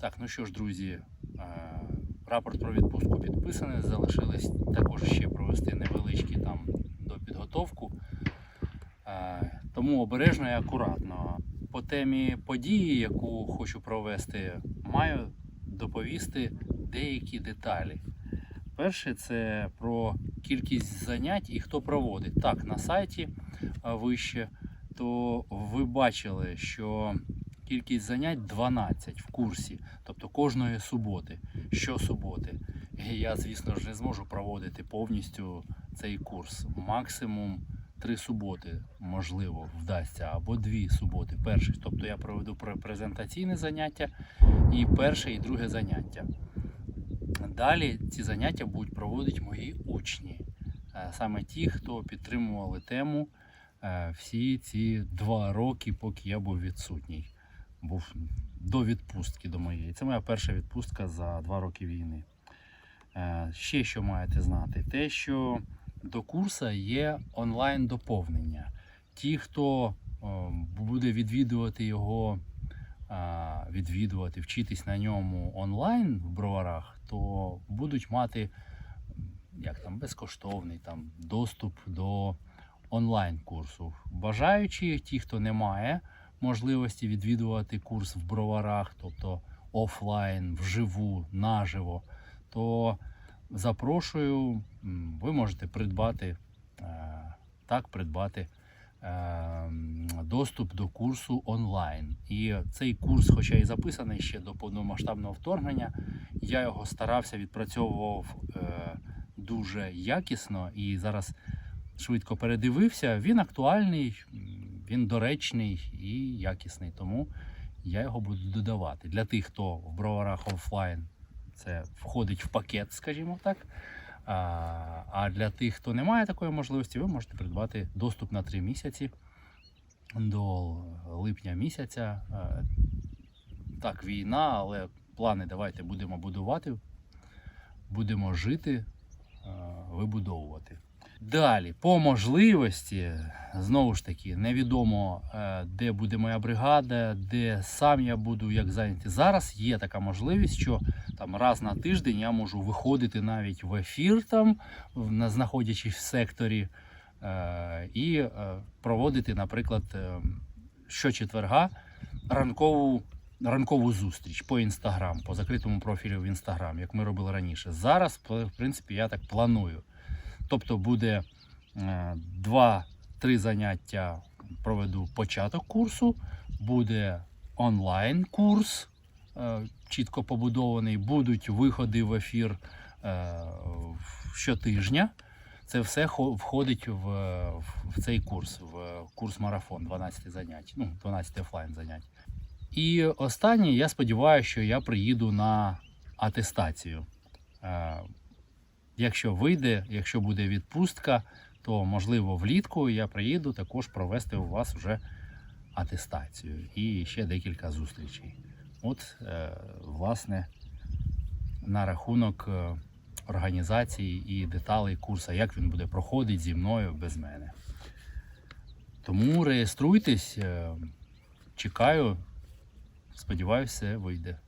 Так, ну що ж, друзі, е, рапорт про відпустку підписаний. Залишилось також ще провести невеличкі там до підготовку. Е, Тому обережно і акуратно. По темі події, яку хочу провести, маю доповісти деякі деталі. Перше це про кількість занять і хто проводить. Так, на сайті вище, то ви бачили, що кількість занять 12 в курсі, тобто кожної суботи, щосуботи. І я, звісно ж, не зможу проводити повністю цей курс. Максимум три суботи, можливо, вдасться, або дві суботи. Перший, тобто я проведу презентаційне заняття і перше, і друге заняття. Далі ці заняття будуть проводити мої учні, Е, саме ті, хто підтримували тему е, всі ці два роки, поки я був відсутній. Був до відпустки до моєї. Це моя перша відпустка за два роки війни. Е, Ще що маєте знати, те, що до курсу є онлайн доповнення. Ті, хто е, буде відвідувати його, відвідувати, вчитись на ньому онлайн в броварах, то будуть мати як там, безкоштовний там, доступ до онлайн курсу. Бажаючи, ті, хто не має можливості відвідувати курс в броварах, тобто офлайн, вживу, наживо, то запрошую, ви можете придбати е, так, придбати е, доступ до курсу онлайн. І цей курс, хоча і записаний ще до повномасштабного вторгнення, я його старався відпрацьовував е, дуже якісно і зараз швидко передивився. Він актуальний, він доречний і якісний. Тому я його буду додавати. Для тих, хто в броварах офлайн, це входить в пакет, скажімо так. А, для тих, хто не має такої можливості, ви можете придбати доступ на 3 місяці до липня місяця. Е, Так, війна, але плани давайте будемо будувати, будемо жити, е, вибудовувати. Далі, по можливості, знову ж таки, невідомо, е, де буде моя бригада, де сам я буду як зайнятий. Зараз є така можливість, що там раз на тиждень я можу виходити навіть в ефір, там, знаходячись в секторі, е, і е, проводити, наприклад, щочетверга ранкову, ранкову зустріч по інстаграм, по закритому профілю в інстаграм, як ми робили раніше. Зараз, в принципі, я так планую. Тобто буде е, два-три заняття проведу початок курсу, буде онлайн курс, е, чітко побудований, будуть виходи в ефір е, щотижня. Це все входить в, в цей курс, в курс марафон 12 занять, ну, 12 офлайн занять. І останнє, я сподіваюся, що я приїду на атестацію. Е, Якщо вийде, якщо буде відпустка, то можливо влітку я приїду також провести у вас вже атестацію і ще декілька зустрічей. От, е, власне, на рахунок е, організації і деталей курсу, як він буде проходити зі мною без мене. Тому реєструйтесь, е, чекаю, сподіваюся, вийде.